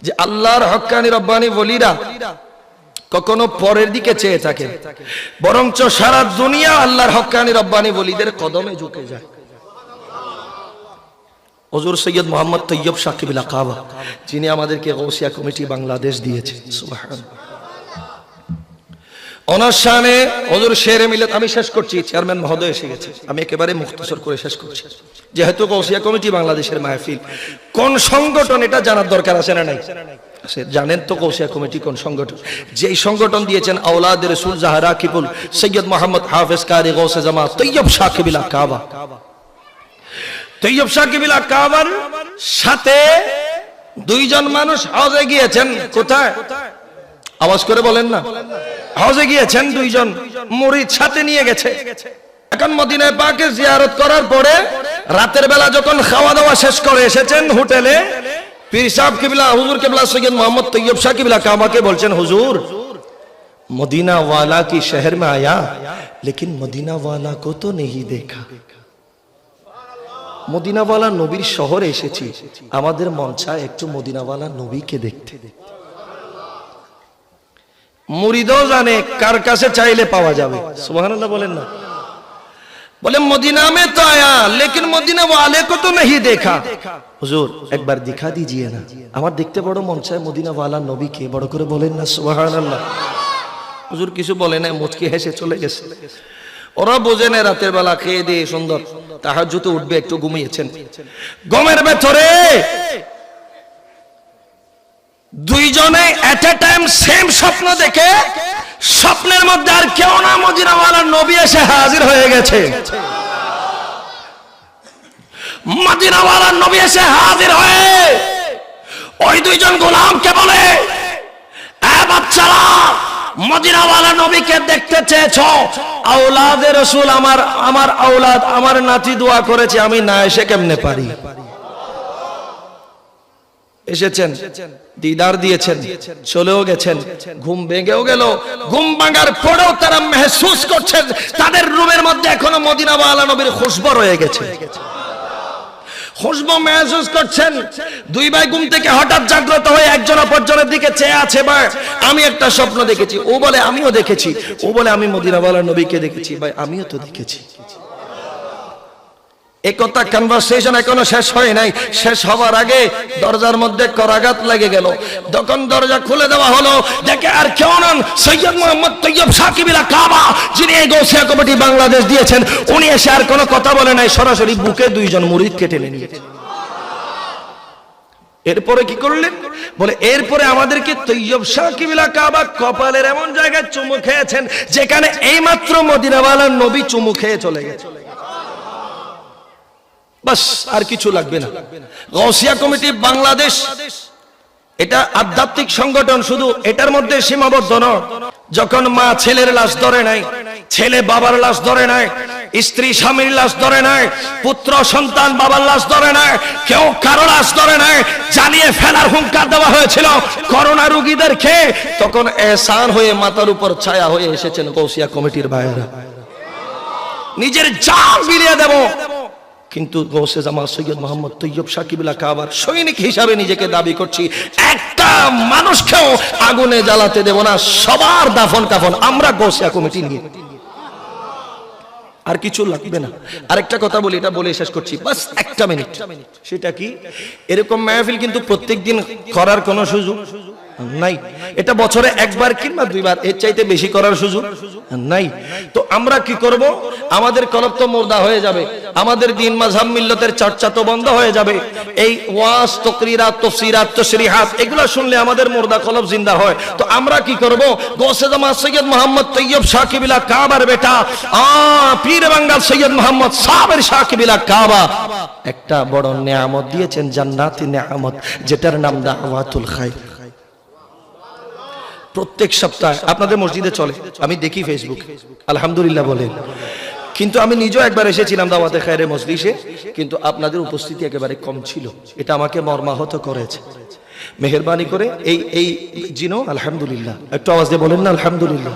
যে আল্লাহর হকানি রব্বানি বলিরা কখনো পরের দিকে চেয়ে থাকে। বরঞ্চ সারা দুনিয়া আল্লাহর হকানি রব্বানি বলিদের কদমে ঝুঁকে যায়। হজুর সৈয়দ যিনি আমাদেরকে গৌসিয়া কমিটি বাংলাদেশ দিয়েছে। ওনার শানে হজুর শেরে মিলত আমি শেষ করছি, চেয়ারম্যান মহোদয় এসে গেছে। আমি একেবারে মুখতসর করে শেষ করছি। যেহেতু গৌসিয়া কমিটি বাংলাদেশের মাহফিল, কোন সংগঠন এটা জানার দরকার আছে না নাই? জানেন তো কৌশিয়া কমিটি কোন সংগঠন? যেই সংগঠন দিয়েছেন আওলাদ রসুল জাহারা কিবুল, সৈয়দ মোহাম্মদ হাফেজ কারি গৌসে জামা তৈয়ব সাকিবিলা কাবা। তৈয়ব সাকিবিলা কাবার সাথে দুইজন মানুষ হজে গিয়েছেন, কোথায়? আওয়াজ করে বলেন না। হজে গিয়েছেন দুইজন মুরিদ সাথে নিয়ে গেছে এখন মদিনায় পাকে জিয়ারত করার পরে রাতের বেলা যখন খাওয়া দাওয়া শেষ করে এসেছেন হোটেলে পীর সাহেব কিবলা হুজুর কিবলা সৈয়দ মোহাম্মদ তৈয়ব শাহ কিবলা কামাকে বলছেন হুজুর मदीना वाला की शहर में आया लेकिन मदीना वाला को तो नहीं देखा মদিনাওয়ালা নবীর শহরে এসেছি আমাদের মন চায় একটু মদিনাওয়ালা নবীকে দেখতে মুরিদও জানে কার কাছে চাইলে পাওয়া যাবে সুবহানাল্লাহ বলেন না বলে মদিনা में तो आया लेकिन মদিনা वाले को तो नहीं देखा হুজুর একবার দিখা দিজিয়ে না আমার দেখতে বড় মন চায় মদিনা ওয়ালা নবীকে বড় করে বলেন না সুবহানাল্লাহ হুজুর কিছু বলে না মুচকি হেসে চলে গেছে ওরা বোঝে না রাতের বেলা খেয়ে দিয়ে সুন্দর তাহার জুতো উঠবে একটু ঘুমিয়েছেন গমের ভেতরে দুইজনে এট এ টাইম সেম স্বপ্ন দেখে স্বপ্নের মধ্যে আর কেউ না মদিনাওয়ালার নবী এসে হাজির হয়ে গেছে। মদিনাওয়ালার নবী এসে হাজির হয়ে ওই দুইজন গোলামকে বলে বাচ্চারা, মদিনাওয়ালা নবীকে দেখতে চেয়েছ? আওলাদের রসুল আমার আমার আওলাদ, আমার নাতি দোয়া করেছে, আমি না এসে কেমনে পারি? এসেছেন, দিদার দিয়েছেন, চলেও গেছেন, ঘুম ভেঙেও গেল, ঘুম ভাঙার পরেও তারা মেহসুস করছেন, তাদের রুমের মধ্যে এখনও মদিনাওয়ালা নবীর খুশবো রয়ে গেছে। মেহসুস করছেন, দুই ঘুম থেকে হঠাৎ জাগ্রত হয়ে একজন অপরজনের দিকে চেয়ে আছে বা আমি একটা স্বপ্ন দেখেছি। ও বলে, আমিও দেখেছি। ও বলে, আমি মদিনাওয়ালা নবীকে দেখেছি। ভাই, আমিও তো দেখেছি। একতা কনভারসেশন এখনও শেষ হয় নাই। শেষ হওয়ার আগে দরজার মধ্যে করাঘাত লেগে গেল। তখন দরজা খুলে দেওয়া হলো, দেখে আর কেউ নন, সৈয়দ মোহাম্মদ তৈয়ব সাকিবিলা কাবা, যিনি এই গৌসিয়া কমিটি বাংলাদেশ দিয়েছেন, উনি এসে আর কোনো কথা বলে নাই, সরাসরি বুকে দুইজন মুরিদ কেটে নিয়েছে এরপরে কি করলেন? বলে, এরপরে আমাদেরকে তৈয়ব সাকিবিলা কাবা কপালের এমন জায়গায় চুমু খেয়েছেন, যেখানে এইমাত্র মদিনাওয়ালার নবী চুমু খেয়ে চলে গেছে বাস, আর কিছু লাগবে না। গৌসিয়া কমিটি বাংলাদেশ, এটা আধ্যাত্মিক সংগঠন, শুধু এটার মধ্যে সীমাবদ্ধ নয় যখন মা ছেলের লাশ ধরে নাই, ছেলে বাবার লাশ ধরে নাই, স্ত্রী স্বামীর লাশ ধরে নাই, পুত্র সন্তান বাবার লাশ ধরে নাই, কেউ কারও লাশ ধরে নাই, জ্বালিয়ে ফেলার হুঙ্কার দেওয়া হয়েছিল। করোনা রুগীদের খেয়ে তখন এহসান হয়ে মাথার উপর ছায়া হয়ে এসেছেন গৌসিয়া কমিটির ভাইয়েরা। নিজের জান বিলিয়ে দেব। কিন্তু গৌসে জামা সৈয়দ মোহাম্মদ তৈয়ব সাকিবুল্লাহ কাবার সৈনিক হিসাবে নিজেকে দাবি করছি, একটা মানুষকেও আগুনে জ্বালাতে দেব না, সবার দাফন কাফন, আমরা গৌসিয়া কমিটি নিয়ে। আর কিছু লাগবে না। আরেকটা কথা বলি, এটা বলে শেষ করছি। বাস একটা মিনিট। সেটা কি? এরকম মাহফিল কিন্তু প্রত্যেক দিন করার কোনো সুযোগ নাই। এটা বছরে একবার কিংবা দুইবার, এর চাইতে বেশি করার সুযোগ নাই। তো আমরা কি করব? আমাদের কলব তো মোর্দা হয়ে যাবে। আমাদের দিন মাঝহাব মিল্লতের চর্চা তো বন্ধ হয়ে যাবে। এই ওয়াজ, তকরিরাত, তফসিরাত, তশরিহাত, এগুলো শুনলে আমাদের মোর্দা কলব জিন্দা হয়। তো আমরা কি করব? গোসে জামা সৈয়দ মোহাম্মদ তৈয়ব সাকিবিলা কাবার বেটা, আ, পীর বাঙ্গাল সৈয়দ মোহাম্মদ সাবের সাকিবিলা কাবা। একটা বড় নেয়ামত দিয়েছেন, জান্নাতি নেয়ামত, যেটার নাম দাওয়াতুল খাইর। প্রত্যেক সপ্তাহে আপনাদের মসজিদে চলে। আমি দেখি ফেসবুক আলহামদুলিল্লাহ বলেন। কিন্তু আমি নিজেও একবার এসেছিলাম দাওয়াতে খায়রে মসজিদে কিন্তু আপনাদের উপস্থিতি একেবারে কম ছিল। এটা আমাকে মর্মাহত করেছে। মেহরবানি করে এই এই জিনো আলহামদুলিল্লাহ। একটু আওয়াজ দিয়ে বলেন না আলহামদুলিল্লাহ।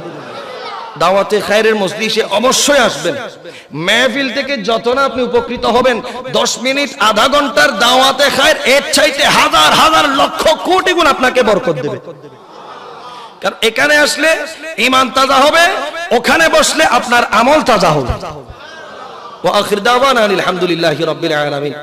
দাওয়াতে খায়রের মজলিসে অবশ্যই আসবেন। মেহফিল থেকে যত না আপনি উপকৃত হবেন দশ মিনিট আধা ঘণ্টার দাওয়াতে খায়ের এর চাইতে হাজার হাজার লক্ষ কোটি গুণ আপনাকে বরকত দেবে। কারণ এখানে আসলে ইমান তাজা হবে, ওখানে বসলে আপনার আমল তাজা হবে। আলহামদুলিল্লাহ রবিল আলমিন।